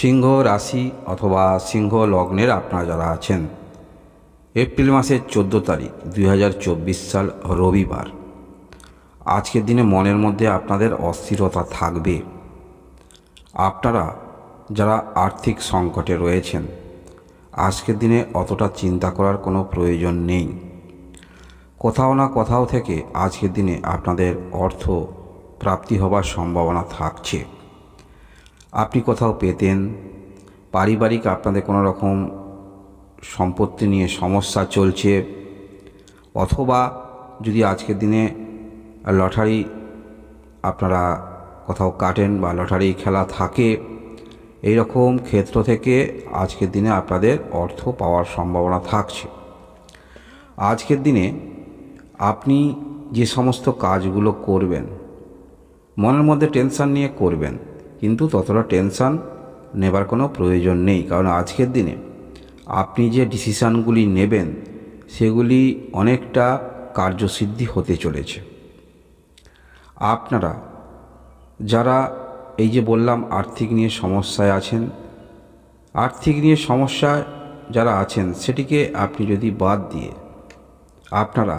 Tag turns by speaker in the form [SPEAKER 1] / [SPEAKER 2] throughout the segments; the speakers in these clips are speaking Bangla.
[SPEAKER 1] সিংহ রাশি অথবা সিংহ লগ্নের আপনারা যারা আছেন, এপ্রিল মাসের চোদ্দ তারিখ, দুই হাজার চব্বিশ সাল রবিবার। আজকের দিনে মনের মধ্যে আপনাদের অস্থিরতা থাকবে। আপনারা যারা আর্থিক সংকটে রয়েছেন, আজকের দিনে অতটা চিন্তা করার কোনো প্রয়োজন নেই। কোথাও না কোথাও থেকে আজকের দিনে আপনাদের অর্থ প্রাপ্তি হবার সম্ভাবনা থাকছে। আপনি কোথাও পেতেন? পারিবারিক আপনাদের কোনো রকম সম্পত্তি নিয়ে সমস্যা চলছে? অথবা যদি আজকের দিনে লটারি আপনারা কোথাও কাটেন বা লটারি খেলা থাকে এই রকম ক্ষেত্র থেকে আজকের দিনে আপনাদের অর্থ পাওয়ার সম্ভাবনা থাকছে। আজকের দিনে আপনি যে সমস্ত কাজগুলো করবেন, মনের মধ্যে টেনশান নিয়ে করবেন কিন্তু ততটা টেনশান নেবার কোনো প্রয়োজন নেই। কারণ আজকের দিনে আপনি যে ডিসিশানগুলি নেবেন, সেগুলি অনেকটা কার্যসিদ্ধি হতে চলেছে। আপনারা যারা এই যে বললাম আর্থিক নিয়ে সমস্যায় আছেন, আর্থিক নিয়ে সমস্যায় যারা আছেন, সেটিকে আপনি যদি বাদ দিয়ে আপনারা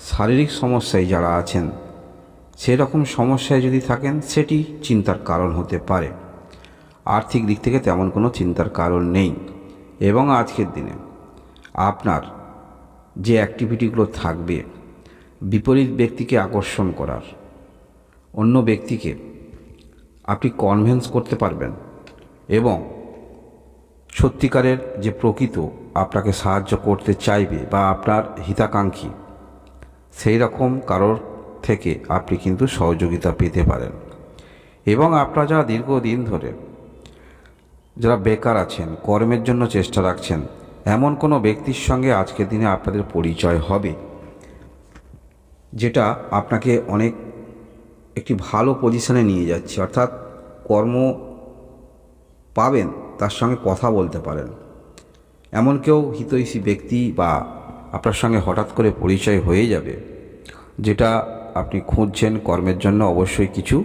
[SPEAKER 1] শারীরিক সমস্যায় যারা আছেন সেরকম সমস্যায় যদি থাকেন, সেটি চিন্তার কারণ হতে পারে। আর্থিক দিক থেকে তেমন কোনো চিন্তার কারণ নেই। এবং আজকের দিনে আপনার যে অ্যাক্টিভিটিগুলো থাকবে, বিপরীত ব্যক্তিকে আকর্ষণ করার, অন্য ব্যক্তিকে আপনি কনভেন্স করতে পারবেন এবং সত্যিকারের যে প্রকৃত আপনাকে সাহায্য করতে চাইবে বা আপনার হিতাকাঙ্ক্ষী সেই রকম কারোর থেকে আপনি কিন্তু সহযোগিতা পেতে পারেন। এবং আপনারা যারা দীর্ঘদিন ধরে যারা বেকার আছেন, কর্মের জন্য চেষ্টা রাখছেন, এমন কোনো ব্যক্তির সঙ্গে আজকের দিনে আপনাদের পরিচয় হবে, যেটা আপনাকে অনেক একটি ভালো পজিশনে নিয়ে যাচ্ছে। অর্থাৎ কর্ম পাবেন, তার সঙ্গে কথা বলতে পারেন। এমন কেউ হিতৈষী ব্যক্তি বা আপনার সঙ্গে হঠাৎ করে পরিচয় হয়ে যাবে, যেটা আপনি খুঁজছেন কর্মের জন্য অবশ্যই কিছু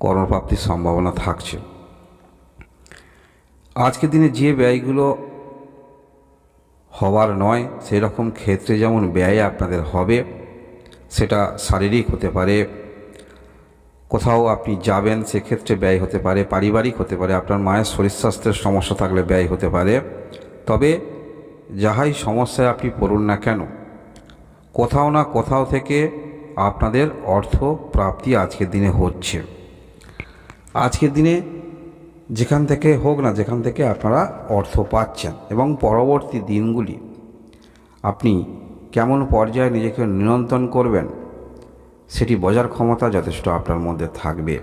[SPEAKER 1] কর্মপ্রাপ্তির সম্ভাবনা থাকছে। আজকের দিনে যে ব্যয়গুলো হওয়ার নয়, সেরকম ক্ষেত্রে যেমন ব্যয় আপনাদের হবে, সেটা শারীরিক হতে পারে, কোথাও আপনি যাবেন সেক্ষেত্রে ব্যয় হতে পারে, পারিবারিক হতে পারে, আপনার মায়ের শরীর স্বাস্থ্যের সমস্যা থাকলে ব্যয় হতে পারে। তবে যাহাই সমস্যায় আপনি পড়ুন না কেন, কোথাও না কোথাও থেকে আপনাদের অর্থ প্রাপ্তি আজকের দিনে হচ্ছে। আজকের দিনে যেখান থেকে হোক না যেখান থেকে আপনারা অর্থ পাচ্ছেন এবং পরবর্তী দিনগুলি আপনি কেমন পর্যায়ে নিজেকে নিয়ন্ত্রণ করবেন, সেটি বজার ক্ষমতা যথেষ্ট আপনার মধ্যে থাকবে।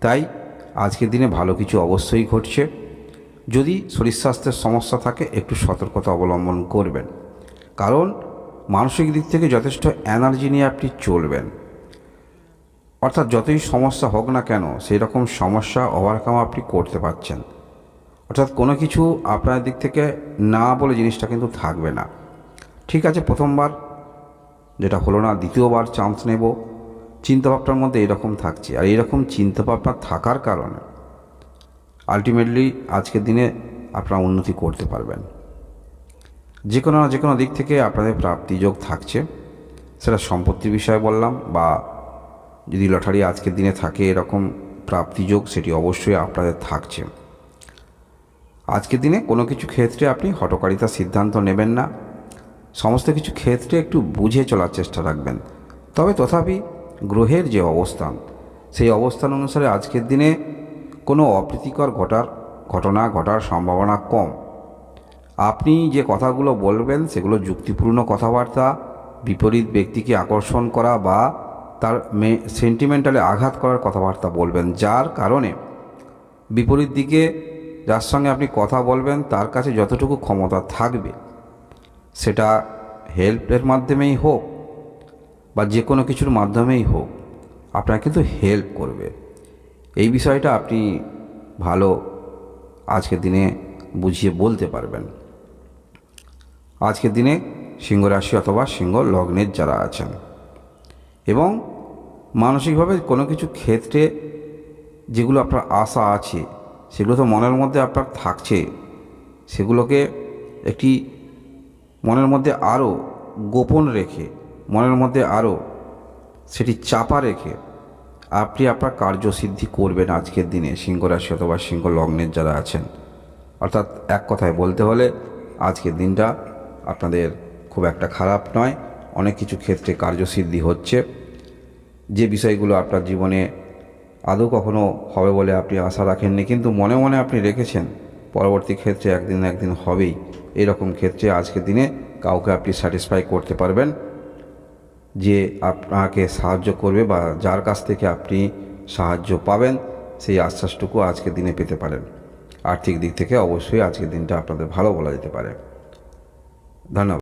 [SPEAKER 1] তাই আজকের দিনে ভালো কিছু অবশ্যই ঘটছে। যদি শরীর স্বাস্থ্যের সমস্যা থাকে, একটু সতর্কতা অবলম্বন করবেন। কারণ মানসিক দিক থেকে যথেষ্ট এনার্জি নিয়ে আপনি চলবেন। অর্থাৎ যতই সমস্যা হোক না কেন সেই রকম সমস্যা ওভারকাম আপনি করতে পারছেন। অর্থাৎ কোনো কিছু আপনার দিক থেকে না বলে জিনিসটা কিন্তু থাকবে না। ঠিক আছে, প্রথমবার যেটা হলো না, দ্বিতীয়বার চান্স নেব। চিন্তাভাবনার মধ্যে এরকম থাকছে। আর এরকম চিন্তাভাবনা থাকার কারণে আলটিমেটলি আজকের দিনে আপনারা উন্নতি করতে পারবেন। যে কোনো না যে কোনো দিক থেকে আপনাদের প্রাপ্তিযোগ থাকছে। সেটা সম্পত্তির বিষয়ে বললাম বা যদি লটারি আজকের দিনে থাকে এরকম প্রাপ্তিযোগ সেটি অবশ্যই আপনাদের থাকছে। আজকের দিনে কোনো কিছু ক্ষেত্রে আপনি হটকারিতার সিদ্ধান্ত নেবেন না। সমস্ত কিছু ক্ষেত্রে একটু বুঝে চলার চেষ্টা রাখবেন। তবে তথাপি গ্রহের যে অবস্থান, সেই অবস্থান অনুসারে আজকের দিনে কোনো অপ্রীতিকর ঘটার, ঘটনা ঘটার সম্ভাবনা কম। আপনি যে কথাগুলো বলবেন সেগুলো যুক্তিপূর্ণ কথাবার্তা, বিপরীত ব্যক্তিকে আকর্ষণ করা বা তার মে সেন্টিমেন্টালে আঘাত করার কথাবার্তা বলবেন। যার কারণে বিপরীত দিকে যার সঙ্গে আপনি কথা বলবেন, তার কাছে যতটুকু ক্ষমতা থাকবে, সেটা হেল্পের মাধ্যমেই হোক বা যে কোনো কিছুর মাধ্যমেই হোক আপনার কিন্তু হেল্প করবে। এই বিষয়টা আপনি ভালো আজকের দিনে বুঝিয়ে বলতে পারবেন। আজকের দিনে সিংহ রাশি অথবা সিংহ লগ্নের যারা আছেন, এবং মানসিকভাবে কোনো কিছু ক্ষেত্রে যেগুলো আপনার আশা আছে, সেগুলো তো মনের মধ্যে আপনার থাকছে, সেগুলোকে একটি মনের মধ্যে আরও গোপন রেখে, মনের মধ্যে আরও সেটি চাপা রেখে আপনি আপনার কার্যসিদ্ধি করবেন আজকের দিনে সিংহ রাশি অথবা সিংহ লগ্নের যারা আছেন। অর্থাৎ এক কথায় বলতে হলে আজকের দিনটা আপনাদের খুব একটা খারাপ নয়। অনেক কিছু ক্ষেত্রে কার্যসিদ্ধি হচ্ছে। যে বিষয়গুলো আপনার জীবনে আদৌ কখনো হবে বলে আপনি আশা রাখেননি, কিন্তু মনে মনে আপনি রেখেছেন, পরবর্তী ক্ষেত্রে একদিন একদিন হবেই। এরকম ক্ষেত্রে আজকের দিনে কাউকে আপনি স্যাটিসফাই করতে পারবেন যে আপনাকে সাহায্য করবে বা যার কাছ থেকে আপনি সাহায্য পাবেন, সেই আশ্বাসটুকু আজকের দিনে পেতে পারেন। আর্থিক দিক থেকে অবশ্যই আজকের দিনটা আপনাদের ভালো বলা যেতে পারে। دھنیہ